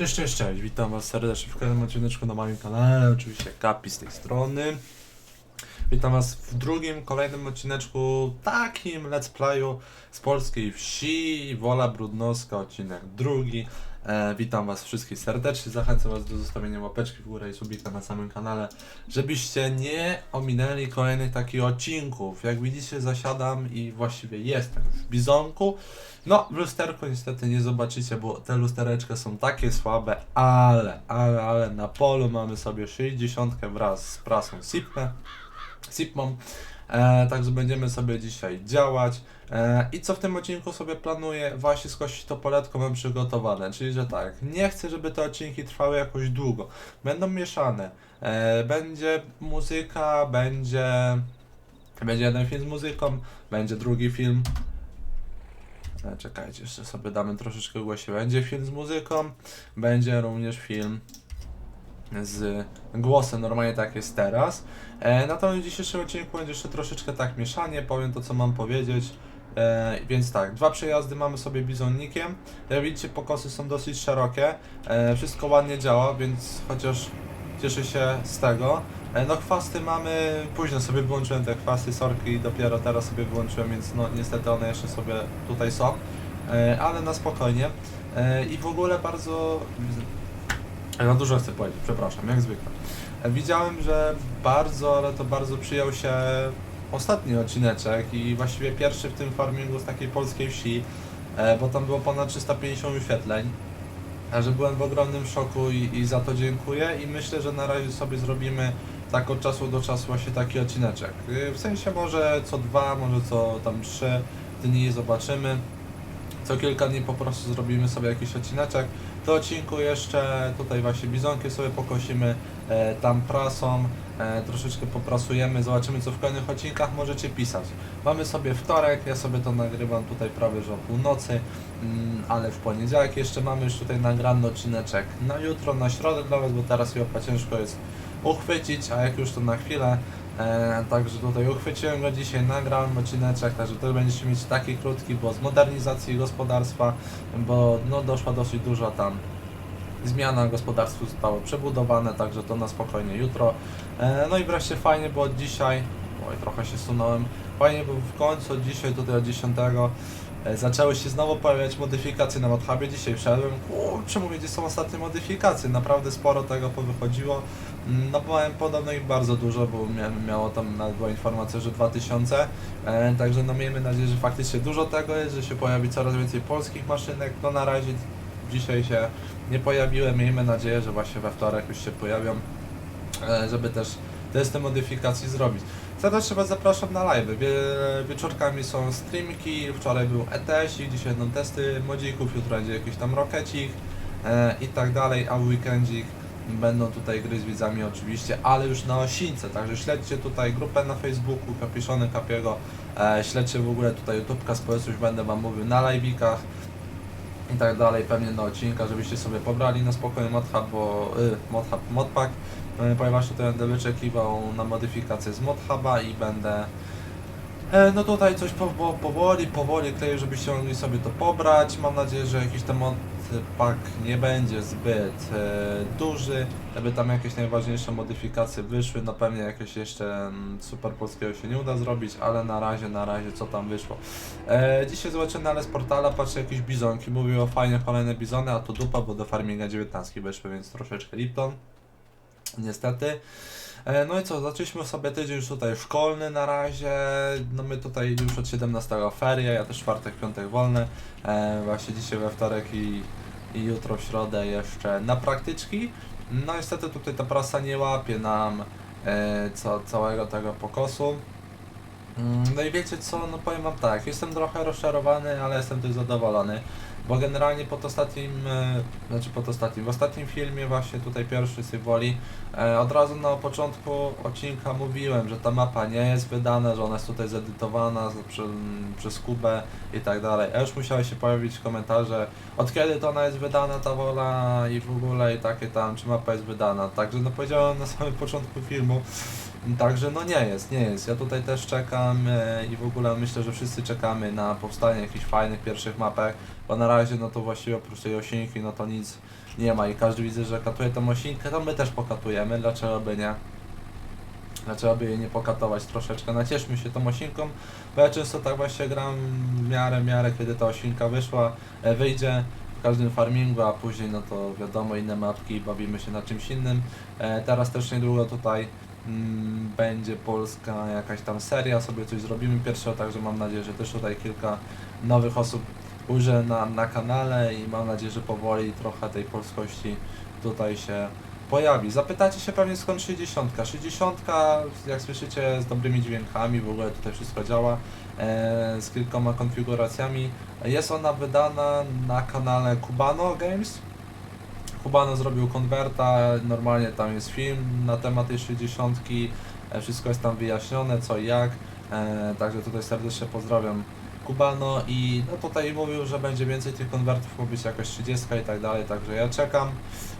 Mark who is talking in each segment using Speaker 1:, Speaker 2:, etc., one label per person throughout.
Speaker 1: Cześć, cześć, cześć, witam was serdecznie w kolejnym odcineczku na moim kanale, oczywiście Kapi z tej strony. Witam was w drugim, kolejnym odcineczku, takim let's playu z polskiej wsi, Wola Brudnowska, odcinek drugi. E, witam was wszystkich serdecznie, zachęcam was do zostawienia łapeczki w górę i subika na samym kanale, żebyście nie ominęli kolejnych takich odcinków. Jak widzicie zasiadam i właściwie jestem w Bizonku. No, w lusterku niestety nie zobaczycie, bo te lustereczka są takie słabe, ale, ale, ale na polu mamy sobie 60 wraz z prasą Sipmę, Sipmą, e, także będziemy sobie dzisiaj działać. E, I co w tym odcinku sobie planuję? Właśnie skosić to poletko mam przygotowane, czyli że tak, nie chcę, żeby te odcinki trwały jakoś długo. Będą mieszane. E, będzie muzyka, będzie, będzie jeden film z muzyką, będzie drugi film E, Czekajcie, jeszcze sobie damy troszeczkę głośniej. Będzie film z muzyką, będzie również film z głosem, normalnie tak jest teraz. E, natomiast w dzisiejszym odcinku będzie jeszcze troszeczkę tak mieszanie, powiem to co mam powiedzieć. E, więc tak, dwa przejazdy mamy sobie bizonnikiem. Jak widzicie, pokosy są dosyć szerokie. E, wszystko ładnie działa, więc chociaż cieszę się z tego. E, no chwasty mamy, późno sobie wyłączyłem te chwasty, sorki dopiero teraz sobie wyłączyłem, więc no niestety one jeszcze sobie tutaj są. E, ale na spokojnie. E, I w ogóle bardzo... No dużo chcę powiedzieć, przepraszam, jak zwykle. E, Widziałem, że bardzo, ale to bardzo przyjął się ostatni odcineczek i właściwie pierwszy w tym farmingu z takiej polskiej wsi, e, bo tam było ponad 350 wyświetleń. Także byłem w ogromnym szoku i, i za to dziękuję i myślę, że na razie sobie zrobimy tak od czasu do czasu właśnie taki odcineczek. Y, W sensie może co dwa, może co tam trzy dni zobaczymy. Co kilka dni po prostu zrobimy sobie jakiś odcineczek. Do odcinku jeszcze tutaj właśnie bizonki sobie pokosimy, e, tam prasą, e, troszeczkę poprasujemy, zobaczymy co w kolejnych odcinkach możecie pisać. Mamy sobie wtorek, ja sobie to nagrywam tutaj prawie że o północy, mm, ale w poniedziałek jeszcze mamy już tutaj nagrany odcineczek na jutro, na środę Was, bo teraz chyba ciężko jest uchwycić, a jak już to na chwilę. E, także tutaj uchwyciłem go dzisiaj, nagrałem odcineczek, także to będziecie mieć taki krótki, bo z modernizacji gospodarstwa, bo no doszła dosyć duża tam zmiana, gospodarstwo zostało przebudowane, także to na spokojnie jutro. E, no i wreszcie fajnie, od dzisiaj, oj trochę się sunąłem, fajnie, bo w końcu dzisiaj, tutaj od 10 e, zaczęły się znowu pojawiać modyfikacje na ModHubie. Dzisiaj wszedłem, kurczę, mówię, gdzie są ostatnie modyfikacje, naprawdę sporo tego powychodziło. Mm, No bo miałem podobno ich bardzo dużo, bo miało tam była informacja, że 2000, e, także no miejmy nadzieję, że faktycznie dużo tego jest, że się pojawi coraz więcej polskich maszynek, no na razie dzisiaj się nie pojawiły, miejmy nadzieję, że właśnie we wtorek już się pojawią, e, żeby też testy modyfikacji zrobić. Serdecznie Was zapraszam na live. Wie, wieczorkami są streamki, wczoraj był ETS, dzisiaj będą testy modzików, jutro będzie jakiś tam rokecik e, i tak dalej, a w weekendzik będą tutaj gry z widzami oczywiście, ale już na osińce, także śledźcie tutaj grupę na Facebooku Kapiszony Kapiego, e, śledźcie w ogóle tutaj YouTube'ka społeczność, będę Wam mówił na live'ikach i tak dalej, pewnie na odcinka, żebyście sobie pobrali na spokojnie modhub, bo y, modhub, modpack, e, ponieważ tutaj będę wyczekiwał na modyfikację z modhuba i będę No tutaj coś po, po, powoli, powoli kleję, żebyście mogli sobie to pobrać. Mam nadzieję, że jakiś ten modpack nie będzie zbyt e, duży, żeby tam jakieś najważniejsze modyfikacje wyszły. No pewnie jakieś jeszcze mm, super polskiego się nie uda zrobić, ale na razie, na razie co tam wyszło. E, dzisiaj zobaczyłem na z portala, patrzę jakieś bizonki, mówił o fajne kolejne bizony, a to dupa, bo do farminga 19 wyszły, więc troszeczkę Lipton. Niestety. E, No i co, zaczęliśmy sobie tydzień już tutaj szkolny na razie, no my tutaj już od 17 ferie, ja też czwartek, piątek wolny, e, właśnie dzisiaj we wtorek i, i jutro w środę jeszcze na praktyczki. No niestety tutaj ta prasa nie łapie nam e, co, całego tego pokosu. Mm, No i wiecie co, no powiem wam tak, jestem trochę rozczarowany, ale jestem też zadowolony, bo generalnie pod ostatnim, e, znaczy pod ostatnim, w ostatnim filmie właśnie tutaj pierwszy Sywoli, e, od razu na początku odcinka mówiłem, że ta mapa nie jest wydana, że ona jest tutaj zedytowana z, przy, przez Kubę i tak dalej, już musiały się pojawić komentarze, od kiedy to ona jest wydana ta wola i w ogóle i takie tam, czy mapa jest wydana, także no powiedziałem na samym początku filmu, Także no nie jest, nie jest. Ja tutaj też czekam e, i w ogóle myślę, że wszyscy czekamy na powstanie jakichś fajnych pierwszych mapek, bo na razie no to właściwie oprócz tej osienki no to nic nie ma i każdy widzę, że katuje tą osinkę, to my też pokatujemy, dlaczego by nie? Dlaczego by jej nie pokatować troszeczkę? Nacieszmy się tą osinką, bo ja często tak właśnie gram w miarę, w miarę, kiedy ta osinka wyszła, e, wyjdzie w każdym farmingu, a później no to wiadomo inne mapki, bawimy się na czymś innym. E, teraz też niedługo tutaj mm, będzie polska jakaś tam seria, sobie coś zrobimy pierwszego, także mam nadzieję, że też tutaj kilka nowych osób ujrzę na, na kanale i mam nadzieję, że powoli trochę tej polskości tutaj się pojawi. Zapytacie się pewnie skąd 60. 60, jak słyszycie, z dobrymi dźwiękami, w ogóle tutaj wszystko działa, e, z kilkoma konfiguracjami. Jest ona wydana na kanale Cubano Games. Cubano zrobił konwerta, normalnie tam jest film na temat tej 60. E, wszystko jest tam wyjaśnione, co i jak. E, także tutaj serdecznie pozdrawiam Cubano i no tutaj mówił, że będzie więcej tych konwertów, ma być jakaś 30 i tak dalej, także ja czekam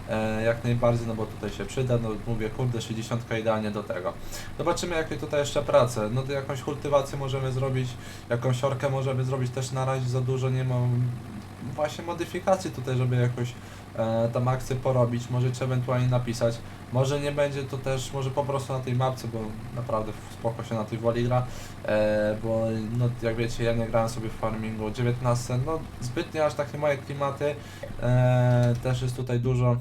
Speaker 1: e, jak najbardziej, no bo tutaj się przyda, no mówię, kurde, 60 idealnie do tego. Zobaczymy jakie tutaj jeszcze prace, no to jakąś kultywację możemy zrobić, jakąś orkę możemy zrobić, też na razie za dużo nie mam właśnie modyfikacji tutaj, żeby jakoś e, tam akcję porobić, możecie ewentualnie napisać, może nie będzie to też, może po prostu na tej mapce, bo naprawdę spoko się na tej woli gra, e, bo no jak wiecie, ja nie grałem sobie w farmingu. 19, no zbytnio aż takie moje klimaty, e, też jest tutaj dużo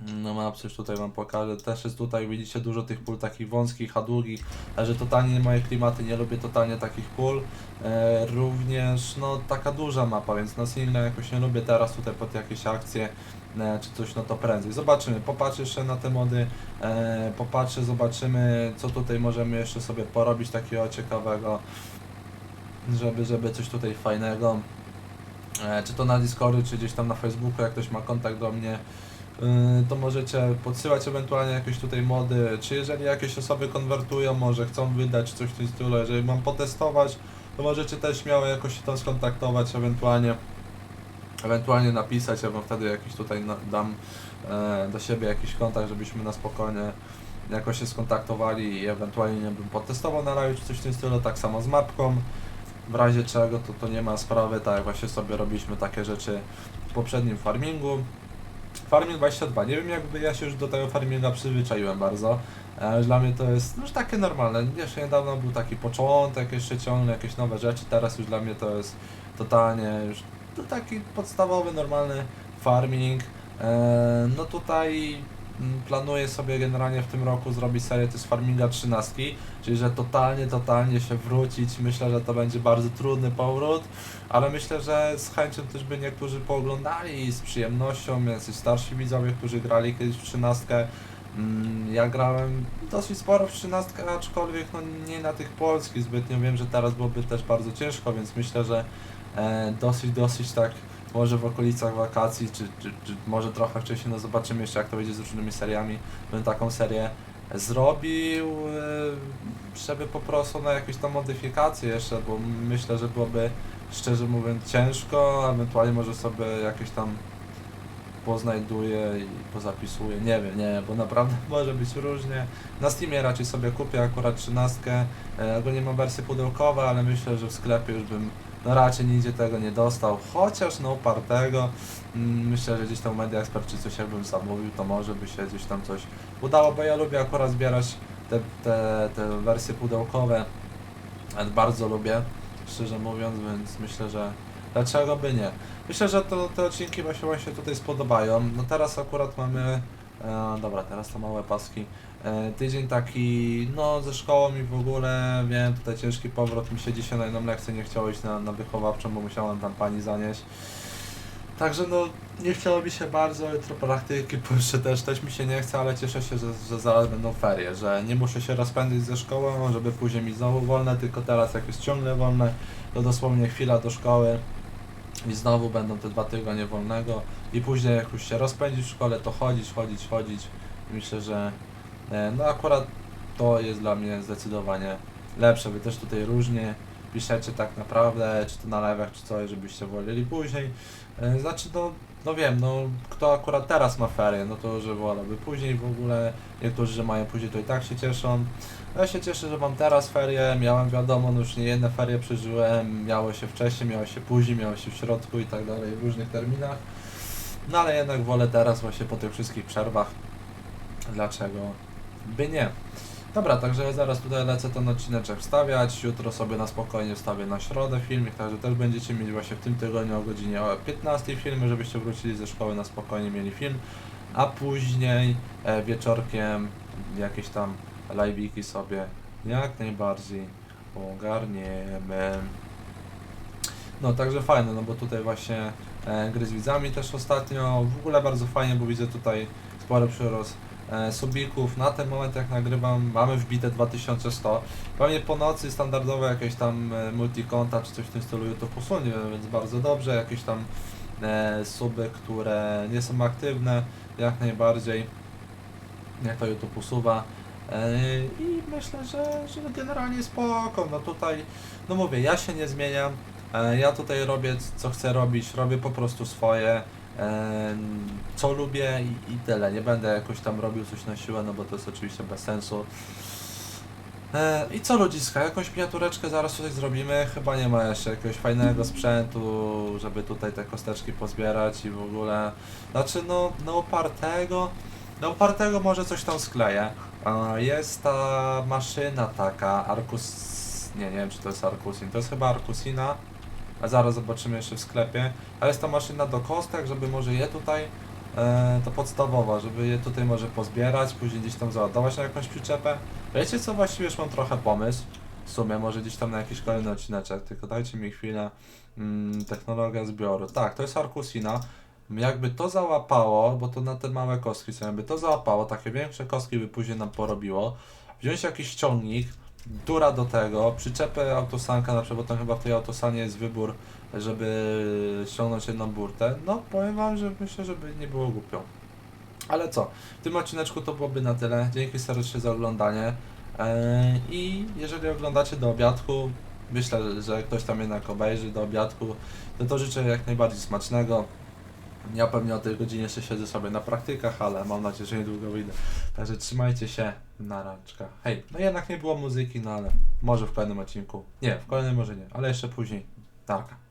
Speaker 1: no map coś tutaj wam pokażę, też jest tutaj, widzicie, dużo tych pól takich wąskich, a długich, że totalnie nie moje klimaty, nie lubię totalnie takich pól. E, również, no taka duża mapa, więc na single jakoś nie lubię teraz tutaj pod jakieś akcje, e, czy coś, no to prędzej. Zobaczymy, popatrzę jeszcze na te mody, e, popatrzę, zobaczymy, co tutaj możemy jeszcze sobie porobić takiego ciekawego, żeby, żeby coś tutaj fajnego. E, czy to na Discordzie, czy gdzieś tam na Facebooku, jak ktoś ma kontakt do mnie, to możecie podsyłać ewentualnie jakieś tutaj mody, czy jeżeli jakieś osoby konwertują, może chcą wydać coś w tym stylu, jeżeli mam potestować, to możecie też śmiało jakoś się tam skontaktować, ewentualnie ewentualnie napisać, ja wam wtedy jakiś tutaj dam e, do siebie jakiś kontakt, żebyśmy na spokojnie jakoś się skontaktowali i ewentualnie nie bym potestował na live czy coś w tym stylu, tak samo z mapką, w razie czego to, to nie ma sprawy, tak jak właśnie sobie robiliśmy takie rzeczy w poprzednim farmingu. Farming 22. Nie wiem jakby ja się już do tego farminga przyzwyczaiłem bardzo. E, Dla mnie to jest no, już takie normalne. Jeszcze niedawno był taki początek, jeszcze ciągle jakieś nowe rzeczy. Teraz już dla mnie to jest totalnie już to taki podstawowy, normalny farming. E, No tutaj planuję sobie generalnie w tym roku zrobić serię jest farminga 13, czyli że totalnie, totalnie się wrócić. Myślę, że to będzie bardzo trudny powrót, ale myślę, że z chęcią też by niektórzy pooglądali z przyjemnością, jacyś starsi widzowie, którzy grali kiedyś w 13. Mm, Ja grałem dosyć sporo w 13, aczkolwiek no nie na tych polskich zbytnio. Wiem, że teraz byłoby też bardzo ciężko, więc myślę, że e, dosyć, dosyć tak może w okolicach wakacji, czy, czy, czy może trochę wcześniej, no zobaczymy jeszcze jak to będzie z różnymi seriami. Bym taką serię zrobił, e, żeby po prostu na jakieś tam modyfikacje jeszcze, bo myślę, że byłoby szczerze mówiąc ciężko, ewentualnie może sobie jakieś tam poznajduję i pozapisuję, nie wiem, nie, bo naprawdę może być różnie. Na Steamie raczej sobie kupię akurat 13, e, ogólnie mam wersję pudełkową, ale myślę, że w sklepie już bym no raczej nigdzie tego nie dostał, chociaż no upartego, mm, myślę, że gdzieś tam Media Expert czy coś jakbym zamówił, to może by się gdzieś tam coś udało, bo ja lubię akurat zbierać te, te, te wersje pudełkowe, bardzo lubię, szczerze mówiąc, więc myślę, że dlaczego by nie. Myślę, że to, te odcinki właśnie się tutaj spodobają. No teraz akurat mamy, e, dobra, teraz to małe paski. E, tydzień taki, no ze szkołą i w ogóle, wiem, tutaj ciężki powrót, mi się dzisiaj na jedną lekcję nie chciało iść na, na wychowawczą, bo musiałem tam pani zanieść. Także no, nie chciało mi się bardzo, jutro praktyki, jeszcze też, też mi się nie chce, ale cieszę się, że, że zaraz będą ferie, że nie muszę się rozpędzić ze szkołą, żeby później mi znowu wolne, tylko teraz jak jest ciągle wolne, to dosłownie chwila do szkoły i znowu będą te dwa tygodnie wolnego i później jak już się rozpędzi w szkole, to chodzić, chodzić, chodzić. Myślę, że e, no akurat to jest dla mnie zdecydowanie lepsze. Wy też tutaj różnie piszecie tak naprawdę, czy to na live'ach, czy coś, żebyście woleli później. E, Znaczy, no, no wiem, no kto akurat teraz ma ferie, no to że wolałby później w ogóle. Niektórzy, że mają później, to i tak się cieszą. Ja się cieszę, że mam teraz ferie, miałem wiadomo, no już nie jedne ferie przeżyłem, miało się wcześniej, miało się później, miało się w środku i tak dalej, w różnych terminach. No ale jednak wolę teraz właśnie po tych wszystkich przerwach. Dlaczego by nie? Dobra, także zaraz tutaj lecę ten odcineczek wstawiać. Jutro sobie na spokojnie wstawię na środę filmik, także też będziecie mieć właśnie w tym tygodniu o godzinie o 15 filmy, żebyście wrócili ze szkoły na spokojnie mieli film. A później e, wieczorkiem jakieś tam live'iki sobie jak najbardziej ogarniemy. No także fajne, no bo tutaj właśnie e, gry z widzami też ostatnio. W ogóle bardzo fajnie, bo widzę tutaj spory przyrost subików. Na ten moment jak nagrywam mamy wbite 2100. Pewnie po nocy standardowe jakieś tam e, multikonta czy coś w tym stylu YouTube usunie, więc bardzo dobrze. Jakieś tam e, suby, które nie są aktywne, jak najbardziej. Jak to YouTube usuwa. E, I myślę, że, że generalnie spoko. No tutaj, no mówię, ja się nie zmieniam. E, Ja tutaj robię co chcę robić, robię po prostu swoje, e, co lubię i, i tyle. Nie będę jakoś tam robił coś na siłę, no bo to jest oczywiście bez sensu. E, I co ludziska, jakąś miniatureczkę zaraz tutaj zrobimy. Chyba nie ma jeszcze jakiegoś fajnego sprzętu, żeby tutaj te kosteczki pozbierać i w ogóle. Znaczy no, na opartego, na opartego może coś tam skleję. Jest ta maszyna taka, Arcus... Nie, nie wiem czy to jest Arcusin, to jest chyba Arcusina. A zaraz zobaczymy jeszcze w sklepie. A jest ta maszyna do kostek, żeby może je tutaj, e, to podstawowa, żeby je tutaj może pozbierać, później gdzieś tam załadować na jakąś przyczepę. Wiecie co, właściwie już mam trochę pomysł. W sumie może gdzieś tam na jakiś kolejny odcineczek, tylko dajcie mi chwilę. Mm, technologia zbioru. Tak, to jest Arcusina. Jakby to załapało, bo to na te małe kostki są, jakby to załapało, takie większe kostki by później nam porobiło. Wziąć jakiś ciągnik, dura do tego, przyczepę autosanka na przykład, tam chyba w tej autosanie jest wybór, żeby ściągnąć jedną burtę. No powiem wam, że myślę, żeby nie było głupio. Ale co, w tym odcineczku to byłoby na tyle. Dzięki serdecznie za oglądanie. Eee, I jeżeli oglądacie do obiadku, myślę, że ktoś tam jednak obejrzy do obiadku, to to życzę jak najbardziej smacznego. Ja pewnie o tej godzinie jeszcze siedzę sobie na praktykach, ale mam nadzieję, że niedługo wyjdę. Także trzymajcie się na rączkach. Hej, no jednak nie było muzyki, no ale może w kolejnym odcinku. Nie, w kolejnym może nie, ale jeszcze później. Narka.